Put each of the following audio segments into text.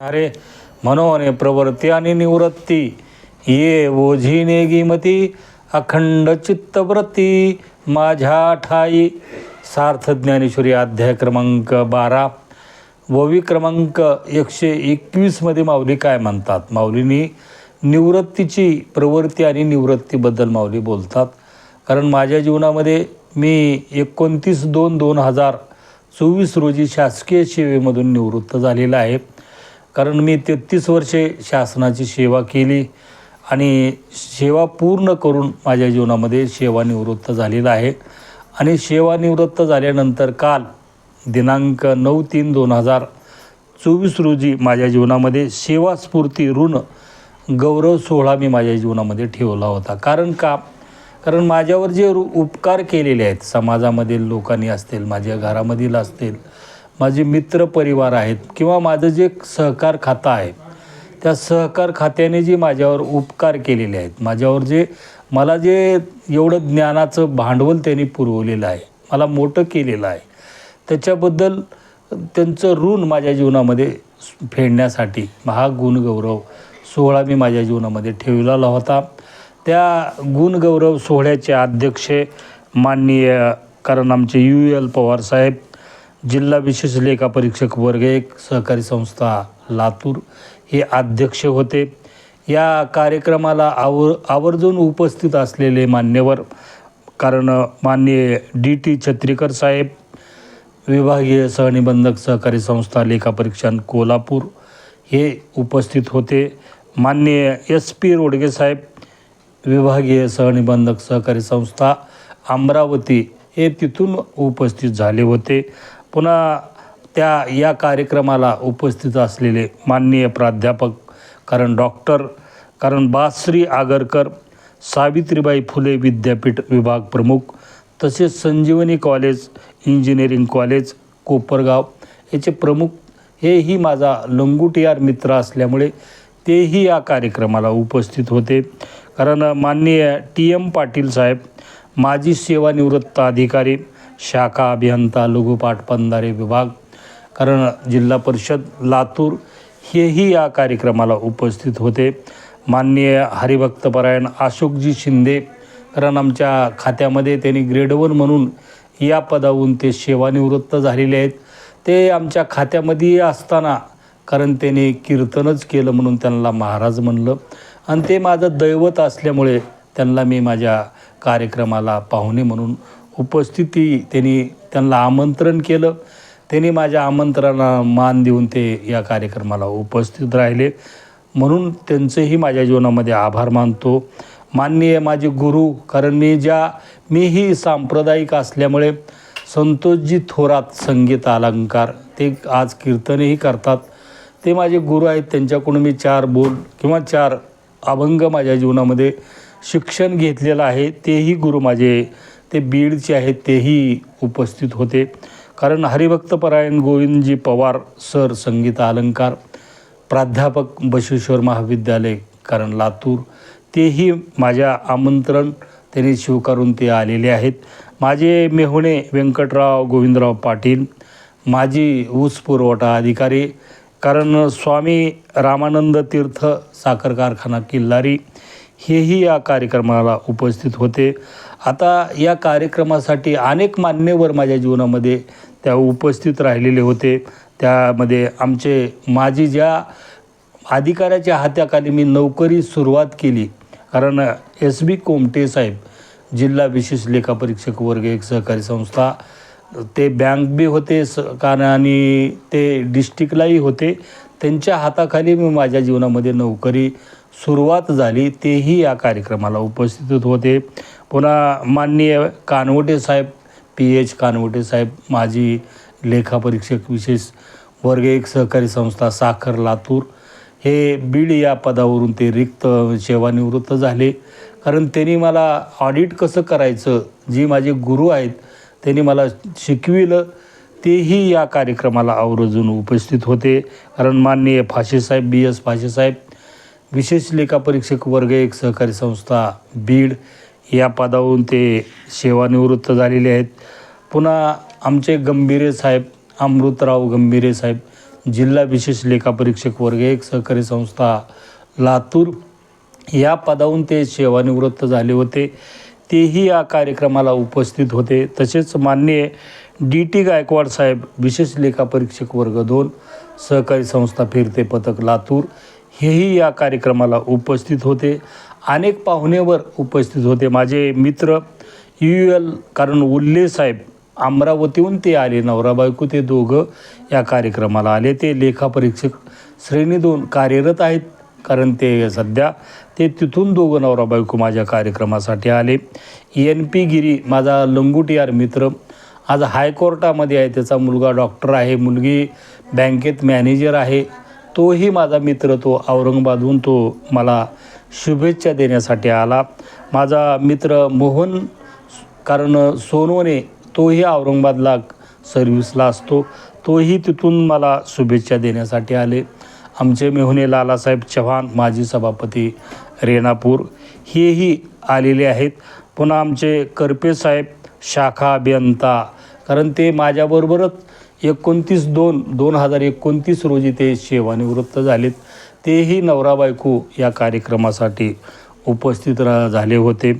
अरे मनोने प्रवृत्ती आणि निवृत्ती ये ओझी नेगिमती अखंड चित्तवृत्ती माझ्या ठाई. सार्थ ज्ञानेश्वरी अध्याय क्रमांक बारा. ववी क्रमांक एकशे एकवीसमध्ये माऊली काय म्हणतात? माऊलीनी निवृत्तीची प्रवृत्ती आणि निवृत्तीबद्दल माऊली बोलतात. कारण माझ्या जीवनामध्ये मी एकोणतीस दोन दोन हजार चोवीस रोजी शासकीय सेवेमधून निवृत्त झालेला आहे. कारण मी तेहतीस वर्षे शासनाची सेवा केली आणि सेवा पूर्ण करून माझ्या जीवनामध्ये सेवानिवृत्त झालेला आहे. आणि सेवानिवृत्त झाल्यानंतर काल दिनांक नऊ तीन दोन हजार चोवीस रोजी माझ्या जीवनामध्ये सेवास्फूर्ती ऋण गौरव सोहळा मी माझ्या जीवनामध्ये ठेवला होता. कारण का? कारण माझ्यावर जे रु- उपकार केलेले आहेत समाजामधील लोकांनी असतील माझ्या घरामधील असतील माझे मित्र परिवार आहेत किंवा माझं जे सहकार खातं आहे त्या सहकार खात्याने जे माझ्यावर उपकार केलेले आहेत माझ्यावर जे मला जे एवढं ज्ञानाचं भांडवल त्यांनी पुरवलेलं आहे मला मोठं केलेलं आहे त्याच्याबद्दल त्यांचं ऋण माझ्या जीवनामध्ये फेडण्यासाठी हा गुणगौरव सोहळा मी माझ्या जीवनामध्ये ठेवलेला होता. त्या गुणगौरव सोहळ्याचे अध्यक्ष माननीय कारण आमचे यू. एल. पवार साहेब जिल्हा विशेष लेखा परीक्षक वर्ग एक सहकारी संस्था लातूर हे अध्यक्ष होते. या कार्यक्रमाला आवर आवर्जून उपस्थित असलेले मान्यवर कारण माननीय डी टी छत्रीकर साहेब विभागीय सहनिबंधक सहकारी संस्था लेखापरीक्षण कोल्हापूर हे उपस्थित होते. माननीय एस पी रोडगे साहेब विभागीय सहनिबंधक सहकारी संस्था अमरावती हे तिथून उपस्थित झाले होते. पुन्हा त्या या कार्यक्रमाला उपस्थित असलेले माननीय प्राध्यापक कारण डॉक्टर कारण बासरी आगरकर सावित्रीबाई फुले विद्यापीठ विभाग प्रमुख तसेच Sanjivani college engineering college Kopargaon याचे प्रमुख हेही माझा लंगुटियार मित्र असल्यामुळे तेही या कार्यक्रमाला उपस्थित होते. कारण माननीय टी एम पाटील साहेब माजी सेवानिवृत्त अधिकारी शाखा अभियंता लघुपाठ पंधारे विभाग कारण जिल्हा परिषद लातूर हेही या कार्यक्रमाला उपस्थित होते. माननीय हरिभक्तपरायण अशोकजी शिंदे कारण आमच्या खात्यामध्ये त्यांनी ग्रेड वन म्हणून या पदावरून ते सेवानिवृत्त झालेले आहेत. ते आमच्या खात्यामध्ये असताना कारण त्याने कीर्तनच केलं म्हणून त्यांना महाराज म्हणलं. आणि ते माझं दैवत असल्यामुळे त्यांना मी माझ्या कार्यक्रमाला पाहुणे म्हणून उपस्थिती त्यांनी त्यांना आमंत्रण केलं. त्यांनी माझ्या आमंत्रणाला मान देऊन ते या कार्यक्रमाला उपस्थित राहिले. म्हणून त्यांचंही माझ्या जीवनामध्ये आभार मानतो. माननीय माझे गुरु कारण मी ज्या मीही सांप्रदायिक असल्यामुळे संतोषजी थोरात संगीत अलंकार ते आज कीर्तनही करतात. ते माझे गुरु आहेत त्यांच्याकडून मी चार बोल किंवा चार अभंग माझ्या जीवनामध्ये शिक्षण घेतलेलं आहे. तेही गुरु माझे ते बीडचे आहेत तेही उपस्थित होते. कारण हरिभक्तपरायण गोविंदजी पवार सर संगीत अलंकार प्राध्यापक बशेश्वर महाविद्यालय कारण लातूर तेही माझ्या आमंत्रण त्यांनी स्वीकारून ते आलेले आहेत. माझे मेहुणे व्यंकटराव गोविंदराव पाटील माजी ऊस पुरवठा अधिकारी कारण स्वामी रामानंद तीर्थ साखर कारखाना किल्लारी हेही या कार्यक्रमाला उपस्थित होते. आता या कार्यक्रमासाठी अनेक मान्यवर माझ्या जीवनामध्ये त्या उपस्थित राहिलेले होते. त्यामध्ये आमचे माझी ज्या अधिकाऱ्याच्या हात्याखाली मी नोकरी सुरुवात केली. कारण एस बी कोमटे साहेब जिल्हा विशेष लेखापरीक्षक वर्ग एक सहकारी संस्था ते बँक बी होते स कारण आणि ते डिस्ट्रिक्टलाही होते. त्यांच्या हाताखाली मी माझ्या जीवनामध्ये नोकरी सुरुवात झाली तेही या कार्यक्रमाला उपस्थित होते. पुन्हा माननीय कानवटे साहेब पी एच कानवटे साहेब माजी लेखापरीक्षक विशेष वर्ग एक सहकारी संस्था साखर लातूर हे बीड या पदावरून ते रिक्त सेवानिवृत्त झाले. कारण त्यांनी मला ऑडिट कसं करायचं जी माझे गुरु आहेत त्यांनी मला शिकविलं तेही या कार्यक्रमाला आवर्जून उपस्थित होते. कारण माननीय फाशेसाहेब बी एस फाशेसाहेब विशेष लेखापरीक्षक वर्ग एक सहकारी संस्था बीड या पदावरून ते सेवानिवृत्त झालेले आहेत. पुन्हा आमचे गंभीरे साहेब अमृतराव गंभीरे साहेब जिल्हा विशेष लेखापरीक्षक वर्ग एक सहकारी संस्था लातूर. या पदावरून ते सेवानिवृत्त झाले होते. तेही या कार्यक्रमाला उपस्थित होते. तसेच माननीय डी टी गायकवाड साहेब विशेष लेखापरीक्षक वर्ग दोन सहकारी संस्था फिरते पथक लातूर. हेही या कार्यक्रमाला उपस्थित होते. अनेक पाहुणेवर उपस्थित होते. माझे मित्र यू एल कारण उल्ले साहेब अमरावतीहून ते आले नवरा बायको ते दोघं या कार्यक्रमाला आले. ते लेखापरीक्षक श्रेणी दोन कार्यरत आहेत. कारण ते सध्या ते तिथून दोघं नवरा बायको माझ्या कार्यक्रमासाठी आले. एन पी गिरी माझा लंगुटियार मित्र आज हायकोर्टामध्ये आहे. त्याचा मुलगा डॉक्टर आहे. मुलगी बँकेत मॅनेजर आहे. तोही माझा मित्र तो औरंगाबादहून तो मला शुभेच्छा देण्यासाठी आला. माझा मित्र मोहन कारण सोनोने तोही औरंगाबादला सर्व्हिसला असतो. तोही तिथून मला शुभेच्छा देण्यासाठी आले. आमचे मेहुणे लालासाहेब चव्हाण माजी सभापती रेणापूर हेही आलेले आहेत. पुन्हा आमचे करपे साहेब शाखा अभियंता कारण ते माझ्याबरोबरच एकोणतीस दोन दोन हजार एकोणतीस रोजी ते सेवानिवृत्त झालेत. तेही नवरा बायको या कार्यक्रमासाठी उपस्थित रा झाले होते.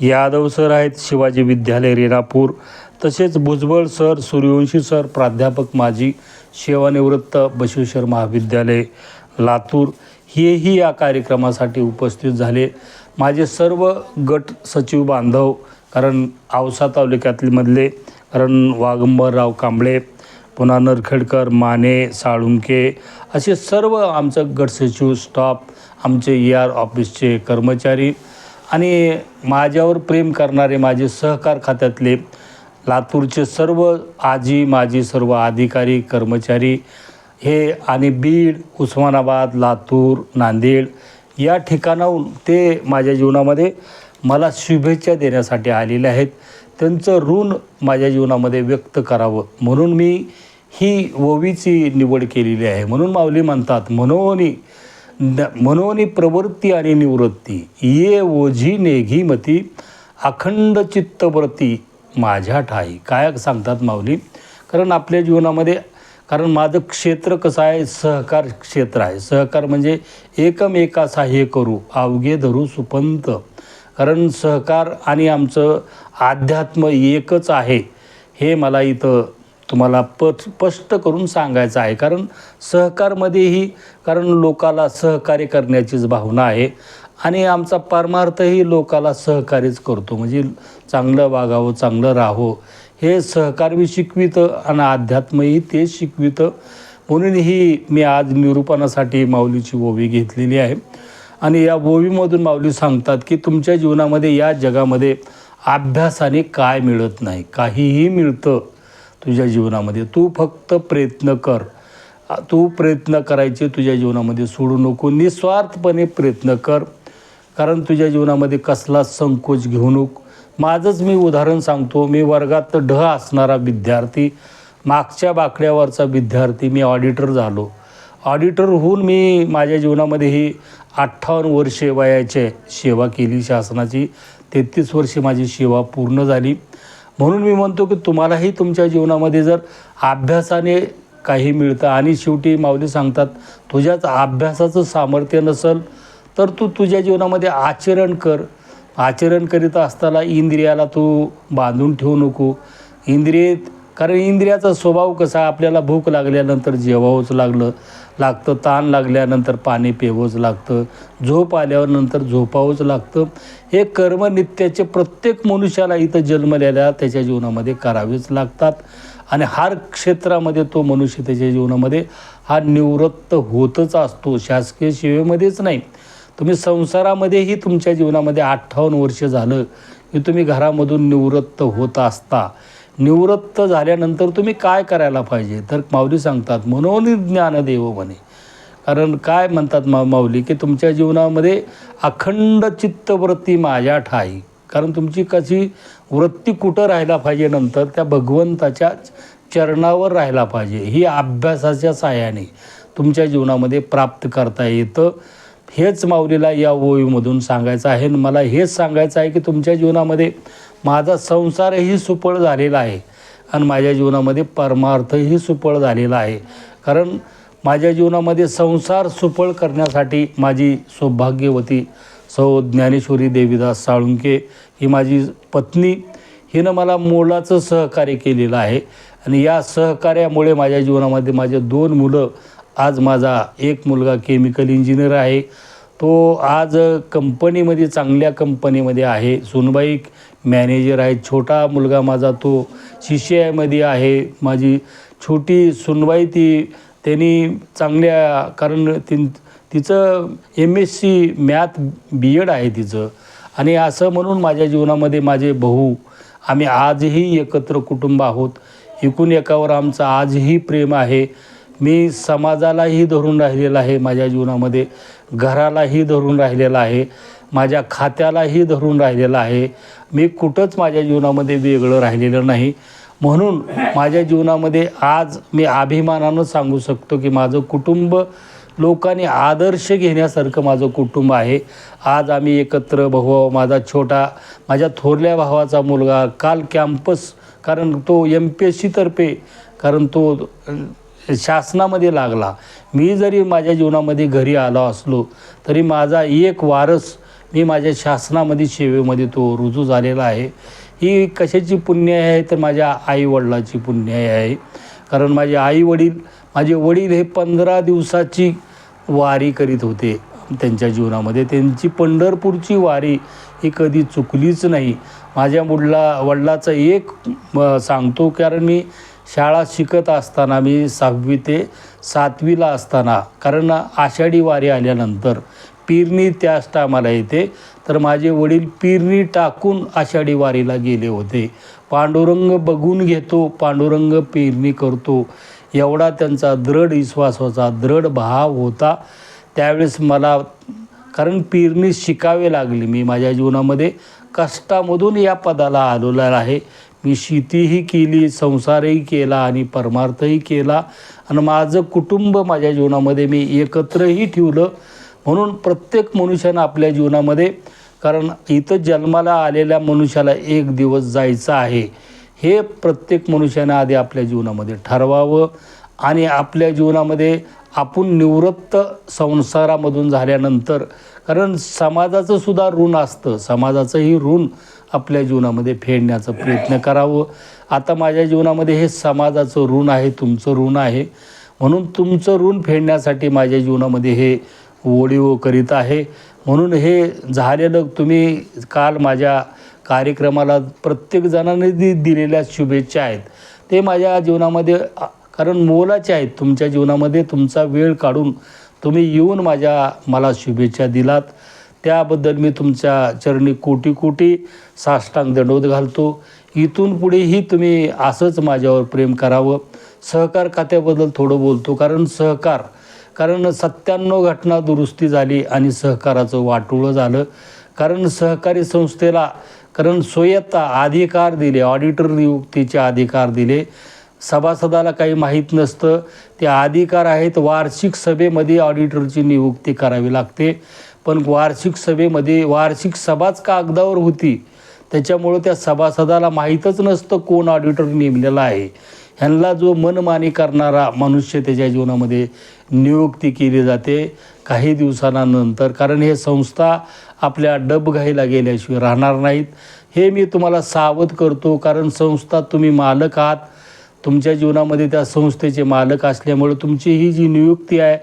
यादव सर आहेत शिवाजी विद्यालय रेणापूर. तसेच भुजबळ सर सूर्यवंशी सर प्राध्यापक माजी सेवानिवृत्त बसवेश्वर महाविद्यालय लातूर. हेही या कार्यक्रमासाठी उपस्थित झाले. माझे सर्व गट सचिव बांधव कारण औसा तालुक्यातील मधले कारण वागंबरराव कांबळे पुन्हा नरखेडकर माने साळुंके असे सर्व आमचं गटसचिव स्टॉप स्टाफ आमचे ई आर ऑफिसचे कर्मचारी आणि माझ्यावर प्रेम करणारे माझे सहकार खात्यातले लातूरचे सर्व आजी माजी सर्व अधिकारी कर्मचारी हे आणि बीड उस्मानाबाद लातूर नांदेड या ठिकाणाहून ते माझ्या जीवनामध्ये मला शुभेच्छा देण्यासाठी आलेले आहेत. त्यांचं ऋण माझ्या जीवनामध्ये व्यक्त करावं. म्हणून मी ही ओवीची निवड केलेली आहे. म्हणून माऊली म्हणतात मनोनी न मनोनी प्रवृत्ती आणि निवृत्ती. ये ओझी नेघीमती अखंड चित्तवृत्ती माझ्या ठाई. काय सांगतात माऊली? कारण आपल्या जीवनामध्ये कारण माझं क्षेत्र कसं आहे? सहकार क्षेत्र आहे. सहकार म्हणजे एकमेका सहाय्य करू अवघे धरू सुपंत. कारण सहकार आणि आमचं अध्यात्म एकच आहे हे मला इथं तुम्हाला प स्पष्ट करून सांगायचं आहे. कारण सहकारमध्येही कारण लोकाला सहकार्य करण्याचीच भावना आहे आणि आमचा परमार्थही लोकाला सहकार्यच करतो. म्हणजे चांगलं वागावं चांगलं राहावं हे सहकारवी शिकवितं आणि अध्यात्मही तेच शिकवितं. म्हणूनही मी आज निरूपणासाठी माऊलीची ओवी घेतलेली आहे. आणि या ओवीमधून माऊली सांगतात की तुमच्या जीवनामध्ये या जगामध्ये अभ्यासाने काय मिळत नाही? काहीही मिळतं तुझ्या जीवनामध्ये. तू फक्त प्रयत्न कर. तू प्रयत्न करायचे तुझ्या जीवनामध्ये सोडू नको. निस्वार्थपणे प्रयत्न कर. कारण तुझ्या जीवनामध्ये कसला संकोच घेऊ नको. माझंच मी उदाहरण सांगतो. मी वर्गात ढ असणारा विद्यार्थी मागच्या बाकड्यावरचा विद्यार्थी मी ऑडिटर झालो. ऑडिटर होऊन मी माझ्या जीवनामध्ये ही अठ्ठावन्न वर्षे वयाचे सेवा केली शासनाची. तेहतीस वर्षे माझी सेवा पूर्ण झाली. म्हणून मी म्हणतो की तुम्हालाही तुमच्या जीवनामध्ये जर अभ्यासाने काही मिळतं आणि शेवटी माऊली सांगतात तुझ्याच अभ्यासाचं सामर्थ्य नसेल तर तू तुझ्या जीवनामध्ये आचरण कर. आचरण करीत असताना इंद्रियाला तू बांधून ठेवू नको. इंद्रियेत कारण इंद्रियाचा स्वभाव कसा आपल्याला भूक लागल्यानंतर जेवावंच लागलं. लागतं ताण लागल्यानंतर पाणी पिवंच लागतं झोप आल्यावर नंतर झोपावंच लागतं. हे कर्म नित्याचे प्रत्येक मनुष्याला इथं जन्मलेल्या त्याच्या जीवनामध्ये करावेच लागतात. आणि हर क्षेत्रामध्ये तो मनुष्य त्याच्या जीवनामध्ये हा निवृत्त होतच असतो शासकीय सेवेमध्येच नाही. तुम्ही संसारामध्येही तुमच्या जीवनामध्ये अठ्ठावन्न वर्ष झालं की तुम्ही घरामधून निवृत्त होत असता. निवृत्त झाल्यानंतर तुम्ही काय करायला पाहिजे? तर माऊली सांगतात मनोनी ज्ञानदेव म्हणे. कारण काय म्हणतात मा माऊली की तुमच्या जीवनामध्ये अखंड चित्तवृत्ती माझ्या ठाई. कारण तुमची कशी वृत्ती कुठं राहायला पाहिजे नंतर त्या भगवंताच्या चरणावर राहायला पाहिजे. ही अभ्यासाच्या साह्याने तुमच्या जीवनामध्ये प्राप्त करता येतं. हेच माऊलीला या ओळीमधून सांगायचं आहे. आणि मला हेच सांगायचं आहे की तुमच्या जीवनामध्ये माझा संसारही सुफळ झालेला आहे आणि माझ्या जीवनामध्ये परमार्थही सुफळ झालेला आहे. कारण माझ्या जीवनामध्ये संसार सुफळ करण्यासाठी माझी सौभाग्यवती सौ ज्ञानेश्वरी देवीदास साळुंके ही माझी पत्नी हिनं मला मोलाचं सहकार्य केलेलं आहे. आणि या सहकार्यामुळे माझ्या जीवनामध्ये माझे दोन मुलं आज माझा एक मुलगा केमिकल इंजिनियर आहे. तो आज कंपनीमध्ये चांगल्या कंपनीमध्ये आहे. सुनबाई मॅनेजर आहे छोटा मुलगा माझा तो सी सी आयमध्ये आहे. माझी छोटी सुनबाई ती त्यांनी चांगल्या कारण ती तिचं M S C math B Ed आहे तिचं. आणि असं म्हणून माझ्या जीवनामध्ये माझे भाऊ आम्ही आजही एकत्र कुटुंब आहोत. एकूण एकावर आमचं आजही प्रेम आहे. मी समाजालाही धरून राहिलेला आहे माझ्या जीवनामध्ये. घरालाही धरून राहिलेला आहे. माझ्या खात्यालाही धरून राहिलेला आहे. मी कुठंच माझ्या जीवनामध्ये वेगळं राहिलेलं नाही. म्हणून माझ्या जीवनामध्ये आज मी अभिमानानं सांगू शकतो की माझं कुटुंब लोकांनी आदर्श घेण्यासारखं माझं कुटुंब आहे. आज आम्ही एकत्र भाऊ माझा छोटा माझ्या थोरल्या भावाचा मुलगा काल कॅम्पस कारण तो एम पी एस सीतर्फे कारण तो शासनामध्ये लागला. मी जरी माझ्या जीवनामध्ये घरी आलो असलो तरी माझा एक वारस मी माझ्या शासनामध्ये सेवेमध्ये तो रुजू झालेला आहे. ही कशाची पुण्य आहे? तर माझ्या आईवडिलाची पुण्य आहे. कारण माझे आईवडील माझे वडील हे पंधरा दिवसाची वारी करीत होते त्यांच्या जीवनामध्ये. त्यांची पंढरपूरची वारी ही कधी चुकलीच नाही. माझ्या मुडला वडिलाचं एक सांगतो कारण मी शाळा शिकत असताना मी सहावी ते सातवीला असताना कारण आषाढी वारी आल्यानंतर पिरणी त्याच टायमाला येते. तर माझे वडील पिरणी टाकून आषाढी वारीला गेले होते. पांडुरंग बघून घेतो पांडुरंग पेरणी करतो. एवढा त्यांचा दृढ विश्वास होता दृढ भाव होता. त्यावेळेस मला कारण पेरणी शिकावे लागली मी माझ्या जीवनामध्ये. कष्टामधून या पदाला आलेला आहे. मी शेतीही केली संसारही केला आणि परमार्थही केला. आणि माझं कुटुंब माझ्या जीवनामध्ये मी एकत्रही ठेवलं. म्हणून प्रत्येक मनुष्यानं आपल्या जीवनामध्ये कारण इथं जन्माला आलेल्या मनुष्याला एक दिवस जायचं आहे हे प्रत्येक मनुष्यानं आधी आपल्या जीवनामध्ये ठरवावं आणि आपल्या जीवनामध्ये आपण निवृत्त संसारामधून झाल्यानंतर कारण समाजाचं सुद्धा ऋण असतं. समाजाचंही ऋण आपल्या जीवनामध्ये फेडण्याचा प्रयत्न करावं. आता माझ्या जीवनामध्ये हे समाजाचं ऋण आहे तुमचं ऋण आहे. म्हणून तुमचं ऋण फेडण्यासाठी माझ्या जीवनामध्ये हे ओळीव करीत आहे. म्हणून हे झालेलं तुम्ही काल माझ्या कार्यक्रमाला प्रत्येक जणांनी दि दिलेल्या शुभेच्छा आहेत. ते माझ्या जीवनामध्ये कारण मोलाचे आहेत. तुमच्या जीवनामध्ये तुमचा वेळ काढून तुम्ही येऊन माझ्या मला शुभेच्छा दिलात. त्याबद्दल मी तुमच्या चरणी कोटी कोटी साष्टांग दंडवत घालतो. इथून पुढेही तुम्ही असंच माझ्यावर प्रेम करावं. सहकार खात्याबद्दल थोडं बोलतो कारण सहकार कारण सत्त्याण्णव घटना दुरुस्ती झाली आणि सहकाराचं वाटोळं झालं. कारण सहकारी संस्थेला कारण स्वयत्ता अधिकार दिले ऑडिटर नियुक्तीचे अधिकार दिले. सभासदाला काही माहीत नसतं. ते अधिकार आहेत वार्षिक सभेमध्ये ऑडिटरची नियुक्ती करावी लागते. पण वार्षिक सभेमध्ये वार्षिक सभाच कागदावर होती? त्याच्यामुळं त्या सभासदाला माहीतच नसतं कोण ऑडिटर नेमलेला आहे. ह्यांना जो मनमानी करणारा मनुष्य त्याच्या जीवनामध्ये नियुक्ती केली जाते काही दिवसांनंतर. कारण हे संस्था आपल्या डबघाईला गेल्याशिवाय राहणार नाहीत. हे मी तुम्हाला सावध करतो कारण संस्था तुम्ही मालक आहात. तुमच्या जीवनामध्ये त्या संस्थेचे मालक असल्यामुळे तुमची ही जी नियुक्ती आहे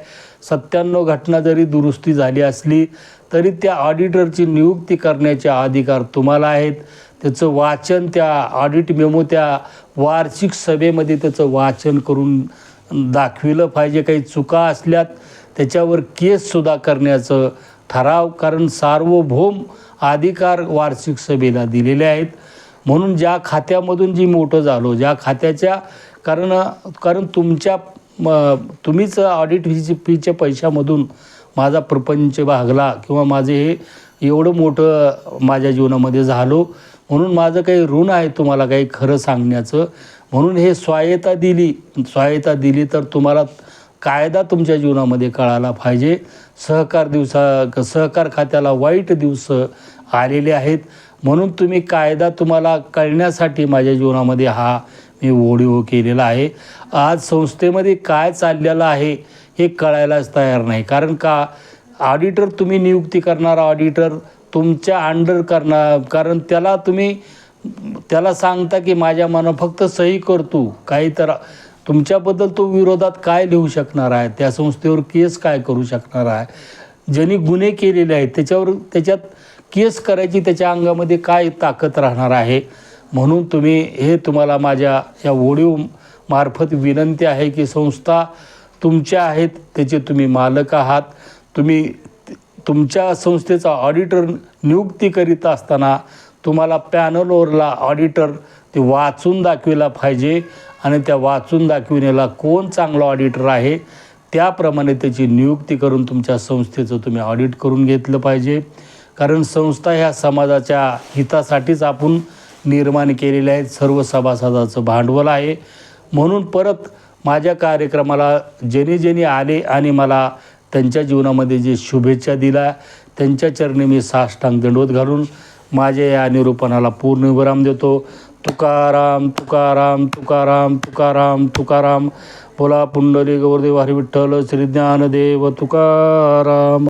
सत्त्याण्णव घटना जरी दुरुस्ती झाली असली तरी त्या ऑडिटरची नियुक्ती करण्याचे अधिकार तुम्हाला आहेत. त्याचं वाचन त्या ऑडिट मेमो त्या वार्षिक सभेमध्ये त्याचं वाचन करून दाखविलं पाहिजे. काही चुका असल्यात त्याच्यावर केससुद्धा करण्याचं ठराव कारण सार्वभौम अधिकार वार्षिक सभेला दिलेले आहेत. म्हणून ज्या खात्यामधून जी मोठं झालो ज्या खात्याच्या कारण कारण तुमच्या म, तुम्हीच ऑडिट फीची फीच्या पैशामधून माझा प्रपंच भागला किंवा माझे हे एवढं मोठं माझ्या जीवनामध्ये झालो. म्हणून माझं काही ऋण आहे तुम्हाला काही खरं सांगण्याचं. म्हणून हे स्वायत्ता दिली. स्वायत्ता दिली तर तुम्हाला कायदा तुमच्या जीवनामध्ये कळायला पाहिजे. सहकार दिवसा सहकार खात्याला वाईट दिवस आलेले आहेत. म्हणून तुम्ही कायदा तुम्हाला कळण्यासाठी माझ्या जीवनामध्ये हा मी ओढीव केलेला आहे. आज संस्थेमध्ये काय चाललेलं आहे हे कळायलाच तयार नाही. कारण का? ऑडिटर तुम्ही नियुक्ती करणारा ऑडिटर तुमच्या अंडर करणार कारण त्याला तुम्ही त्याला सांगता की माझ्या मना फक्त सही करतो काही तर तुमच्याबद्दल तो विरोधात काय लिहू शकणार आहे? त्या संस्थेवर केस काय करू शकणार आहे? ज्यांनी गुन्हे केलेले आहेत त्याच्यावर त्याच्यात केस करायची त्याच्या अंगामध्ये काय ताकद राहणार आहे? म्हणून तुम्ही हे तुम्हाला माझ्या या ओडिओ मार्फत विनंती आहे की संस्था तुमच्या आहेत त्याचे तुम्ही मालक आहात. तुम्ही तुमच्या संस्थेचा ऑडिटर नियुक्ती करीत असताना तुम्हाला पॅनलवरला ऑडिटर ते वाचून दाखविला पाहिजे आणि त्या वाचून दाखविण्याला कोण चांगला ऑडिटर आहे त्याप्रमाणे त्याची नियुक्ती करून तुमच्या संस्थेचं तुम्ही ऑडिट करून घेतलं पाहिजे. कारण संस्था ह्या समाजाच्या हितासाठीच आपण निर्माण केलेल्या आहेत सर्व सभासदाचं भांडवल आहे. म्हणून परत माझ्या कार्यक्रमाला ज्यांनी ज्यांनी आले आणि मला त्यांच्या जीवनामध्ये जे शुभेच्छा दिला त्यांच्या चरणी मी साष्टांग दंडवत घालून माझ्या या निरूपणाला पूर्ण विराम देतो. तुकाराम तुकाराम तुकाराम तुकाराम तुकाराम. बोला पुंडली गौरदेव हरी विठ्ठल श्री ज्ञानदेव तुकाराम.